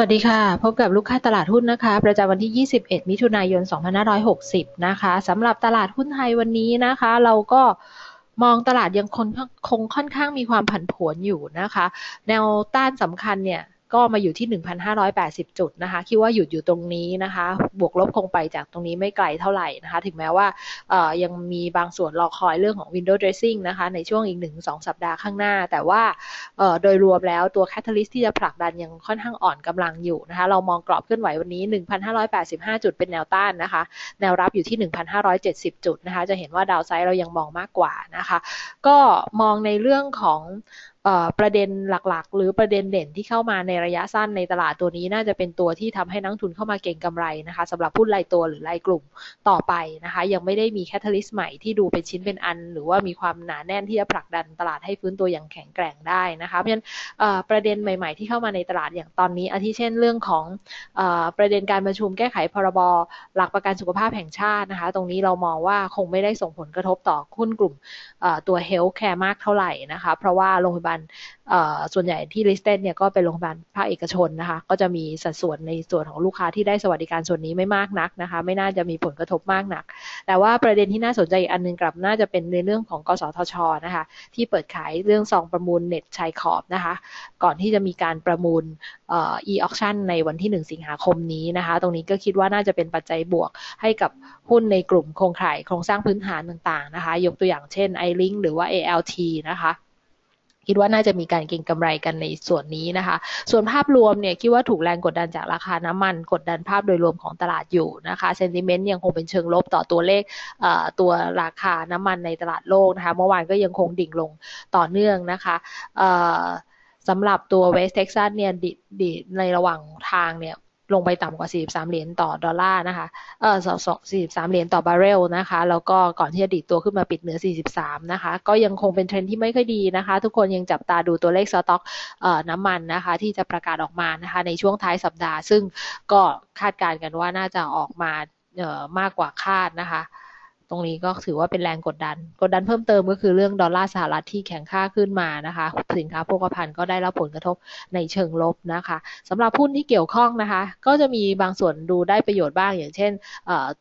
สวัสดีค่ะ พบกับลูกค้าตลาดหุ้นนะคะ ประจำวันที่ 21 มิถุนายน 2560 นะคะสำหรับตลาดหุ้นไทยวันนี้นะคะ เราก็มองตลาดยังคงคงค่อนข้างมีความผันผวนอยู่นะคะ แนวต้านสำคัญเนี่ย ก็มาอยู่ที่ 1,580 จุดนะคะ คิดว่าหยุดอยู่ตรงนี้นะคะ บวกลบคงไปจากตรงนี้ไม่ไกลเท่าไหร่นะคะ ถึงแม้ว่ายังมีบางส่วนรอคอยเรื่องของ window dressing นะคะ ในช่วงอีก 1-2 สัปดาห์ข้างหน้า แต่ว่าโดยรวมแล้วตัว catalyst ที่จะผลักดันยังค่อนข้างอ่อนกำลังอยู่นะคะ เรามองกรอบเคลื่อนไหววันนี้ 1,585 จุดเป็นแนวต้านนะคะ แนวรับอยู่ที่ 1,570 จุดนะคะ จะเห็นว่าดาวไซด์เรายังมองมากกว่านะคะ ก็มองในเรื่องของประเด็นหลักๆ หรือประเด็นเด่นที่เข้ามาในระยะสั้นในตลาดตัวนี้น่าจะเป็นตัวที่ทำให้นักทุนเข้ามาเก่งกำไรนะคะสำหรับหุ้นรายตัวหรือรายกลุ่มต่อไปนะคะ ยังไม่ได้มีแคตตาลิสต์ใหม่ที่ดูเป็นชิ้นเป็นอัน หรือว่ามีความหนาแน่นที่จะผลักดันตลาดให้ฟื้นตัวอย่างแข็งแกร่งได้นะคะเพราะฉะนั้นประเด็นใหม่ๆ ที่เข้ามาในตลาดอย่างตอนนี้อาทิเช่นเรื่องของประเด็นการประชุมแก้ไขพรบหลักประกันสุขภาพแห่งชาตินะคะ ตรงนี้เรามองว่าคงไม่ได้ส่งผลกระทบต่อหุ้นกลุ่มตัวเฮลท์แคร์มากเท่าไหร่นะคะ เพราะว่าโรงพยาบาลส่วนใหญ่ที่ listed เนี่ยก็เป็นโรงพยาบาลภาคเอกชนนะคะ ก็จะมีสัดส่วนในส่วนของลูกค้าที่ได้สวัสดิการส่วนนี้ไม่มากนักนะคะ ไม่น่าจะมีผลกระทบมากนัก แต่ว่าประเด็นที่น่าสนใจอีกอันนึงกลับน่าจะเป็นในเรื่องของกสทชนะคะ ที่เปิดขายเรื่องซองประมูลเน็ตชายขอบนะคะ ก่อนที่จะมีการประมูล e-auction ในวันที่ 1 สิงหาคมนี้นะคะ ตรงนี้ก็คิดว่าน่าจะเป็นปัจจัยบวกให้กับหุ้นในกลุ่มโครงข่ายโครงสร้างพื้นฐานต่างๆนะคะ ยกตัวอย่างเช่น iLink หรือว่า ALT นะคะ คิดว่าน่าจะมีการเก็งกำไรกันในส่วนนี้นะคะ ส่วนภาพรวมเนี่ยคิดว่าถูกแรงกดดันจากราคาน้ำมัน กดดันภาพโดยรวมของตลาดอยู่นะคะเซนติเมนต์ยังคงเป็นเชิงลบต่อตัวเลขตัวราคาน้ำมันในตลาดโลกนะคะเมื่อวานก็ยังคงดิ่งลงต่อเนื่องนะคะสำหรับตัวเวสเท็กซัสเนี่ยในระหว่างทางเนี่ย ลงไปต่ำกว่า 43 เหรียญต่อดอลลาร์นะคะ เออ43 เหรียญต่อบาร์เรลนะคะ แล้วก็ก่อนที่จะดิดตัวขึ้นมาปิดเหนือ 43 นะคะ ก็ยังคงเป็นเทรนที่ไม่ค่อยดีนะคะ ทุกคนยังจับตาดูตัวเลขสต็อกเอ่อน้ำมันนะคะ ที่จะประกาศออกมานะคะ ในช่วงท้ายสัปดาห์ ซึ่งก็คาดการณ์กันว่าน่าจะออกมาเอ่อมากกว่าคาดนะคะ ตรงนี้ก็ถือว่าเป็นแรงกดดัน กดดันเพิ่มเติมก็คือเรื่องดอลลาร์สหรัฐที่แข็งค่าขึ้นมานะคะ สินค้าโภคภัณฑ์ก็ได้รับผลกระทบในเชิงลบนะคะสำหรับหุ้นที่เกี่ยวข้องนะคะ ก็จะมีบางส่วนดูได้ประโยชน์บ้าง อย่างเช่น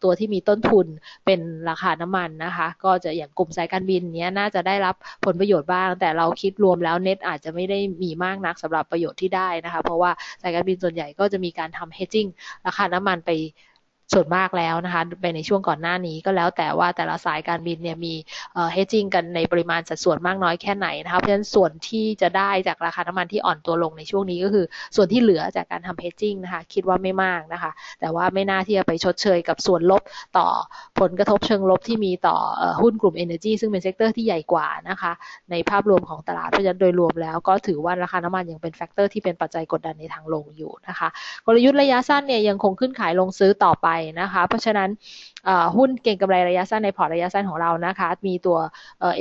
ตัวที่มีต้นทุนเป็นราคาน้ำมันนะคะ ก็จะอย่างกลุ่มสายการบินเนี้ยน่าจะได้รับผลประโยชน์บ้าง แต่เราคิดรวมแล้วเน็ตอาจจะไม่ได้มีมากนักสำหรับประโยชน์ที่ได้นะคะ เพราะว่าสายการบินส่วนใหญ่ก็จะมีการทำ hedging ราคาน้ำมันไป ส่วนมากแล้วนะคะไปในช่วงก่อนหน้านี้ก็แล้วแต่ว่าแต่ละสายการบินเนี่ยมีเฮจิ้งกันในปริมาณสัดส่วนมากน้อยแค่ไหนนะคะเพราะฉะนั้นส่วนที่จะได้จากราคาน้ำมันที่อ่อนตัวลงในช่วงนี้ก็คือ ส่วนที่เหลือจากการทำเฮจิ้งนะคะคิดว่าไม่มากนะคะ แต่ว่าไม่น่าที่จะไปชดเชยกับส่วนลบต่อผลกระทบเชิงลบที่มีต่อหุ้นกลุ่ม Energy ซึ่งเป็นเซกเตอร์ที่ใหญ่กว่านะคะในภาพรวมของตลาดเพราะฉะนั้นโดยรวมแล้วก็ถือว่าราคาน้ำมันยังเป็นแฟกเตอร์ที่เป็นปัจจัยกดดันในทางลงอยู่นะคะกลยุทธ์ระยะสั้นเนี่ยยังคงขึ้นขายลงซื้อต่อไปนะคะ เพราะฉะนั้นหุ้นเก่งกำไรระยะสั้นในพอร์ตระยะสั้นของเรานะคะ มีตัว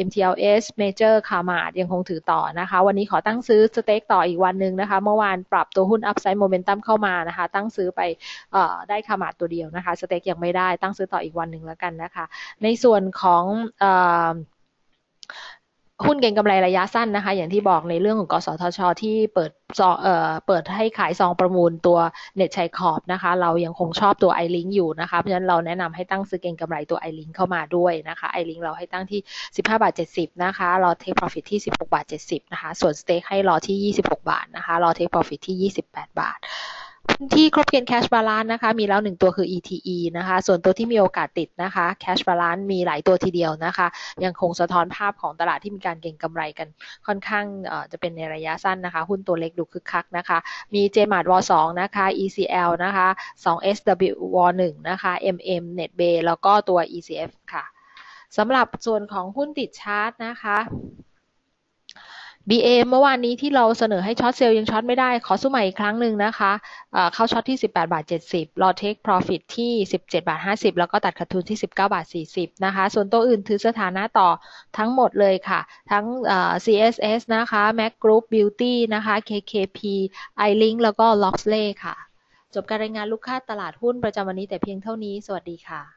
MTLS Major c a r m a r t ยังคงถือต่อนะคะ วันนี้ขอตั้งซื้อสเต็กต่ออีกวันหนึ่งนะคะ เมื่อวานปรับตัวหุ้น Upside Momentum เข้ามานะคะ ตั้งซื้อไปได้คามาร์ตัวเดียวนะคะ สเต็กยังไม่ได้ตั้งซื้อต่ออีกวันหนึ่งแล้วกันนะคะ ในส่วนของ หุ้นเก็งกำไรระยะสั้นนะคะ อย่างที่บอกในเรื่องของกสทช ที่เปิดซองเอ่อเปิดให้ขายซองประมูลตัวเน็ตชัยขอบนะคะ เรายังคงชอบตัว i link อยู่นะคะ เพราะฉะนั้นเราแนะนำให้ตั้งซื้อเก็งกำไรตัว i link เข้ามาด้วยนะคะ i link เราให้ตั้งที่ 15 บาท 70 นะคะ รอ take profit ที่ 16 บาท 70 นะคะ ส่วน stake ให้รอที่ 26 บาทนะคะ รอ take profit ที่ 28 บาท ที่ครบเกณฑ์ cash balance นะคะ มีแล้วหนึ่งตัวคือ ETE นะคะ ส่วนตัวที่มีโอกาสติดนะคะ cash balance มีหลายตัวทีเดียวนะคะ ยังคงสะท้อนภาพของตลาดที่มีการเก็งกำไรกันค่อนข้างจะเป็นในระยะสั้นนะคะ หุ้นตัวเล็กดูคึกคักนะคะ มี JMart w 2นะคะ ECL นะคะ 2SW w 1นะคะ MM NetBay แล้วก็ตัว ECF ค่ะสำหรับส่วนของหุ้นติดชาร์ตนะคะ BA เมื่อวานนี้ที่เราเสนอให้ช็อตเซลล์ยังช็อตไม่ได้ ขอสู้ใหม่อีกครั้งหนึ่งนะคะเข้าช็อตที่ 18 บาท 70 รอเทคโปรฟิตที่ 17 บาท 50 แล้วก็ตัดขาดทุนที่ 19 บาท 40 นะคะ ส่วนตัวอื่นถือสถานะต่อทั้งหมดเลยค่ะ ทั้ง CSS นะคะ Mac Group Beauty นะคะ KKP iLink แล้วก็ Loxley ค่ะ จบการรายงานลูกค้าตลาดหุ้นประจำวันนี้แต่เพียงเท่านี้ สวัสดีค่ะ